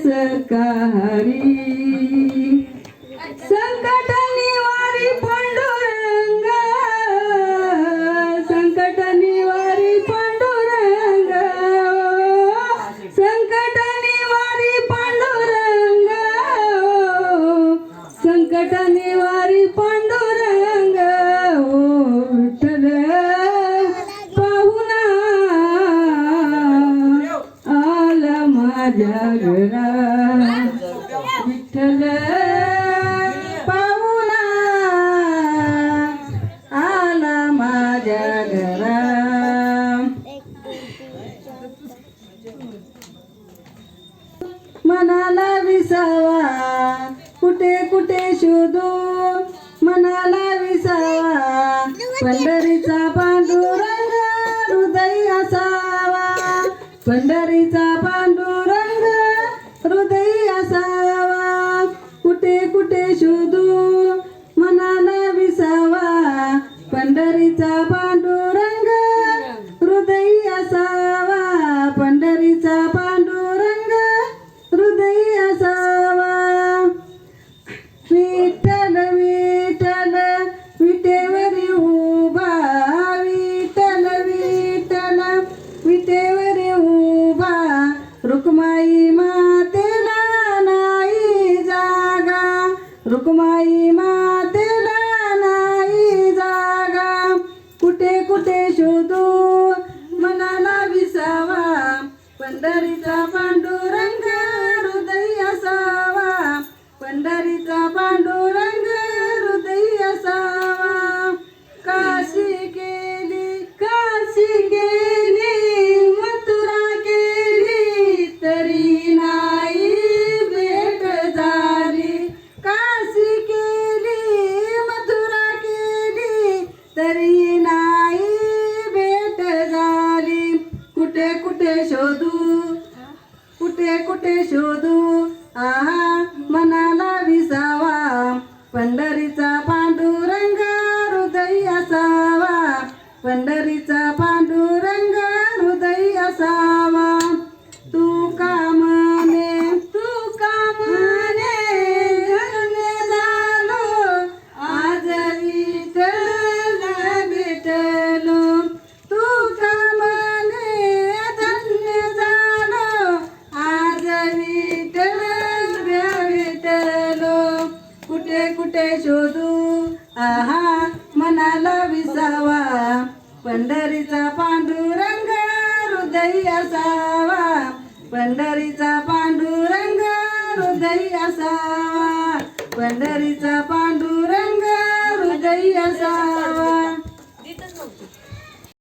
सकारी संकट निवारी पांडुरंग संकट निवारी पांडुरंग संकट निवारी पांडुरंग संकट निवारी पांडुरंग. विठ्ठल पाहुणा आला माझ्या घरा मनाला विसावा कुठे कुठे शोधू? मनाला विसावा पंढरीचा पांडुरंग हृदय असावा. पंढरीचा रुक्माई मातेला नाही जागा. रुक्माई मातेला नाही जागा. कुठे कुठे शोधू? मनाला विसावा. पंढरीचा शोधू. कुठे कुठे शोधू? आहा मनाला विसावा. पंढरीचा पांडुरंग हृदय असावा. पंढरीचा मनाला विसावा. पंढरीचा पांडुरंग हृदय असावा. पंढरीचा पांडुरंग हृदय असावा. पंढरीचा पांडुरंग हृदय असावा.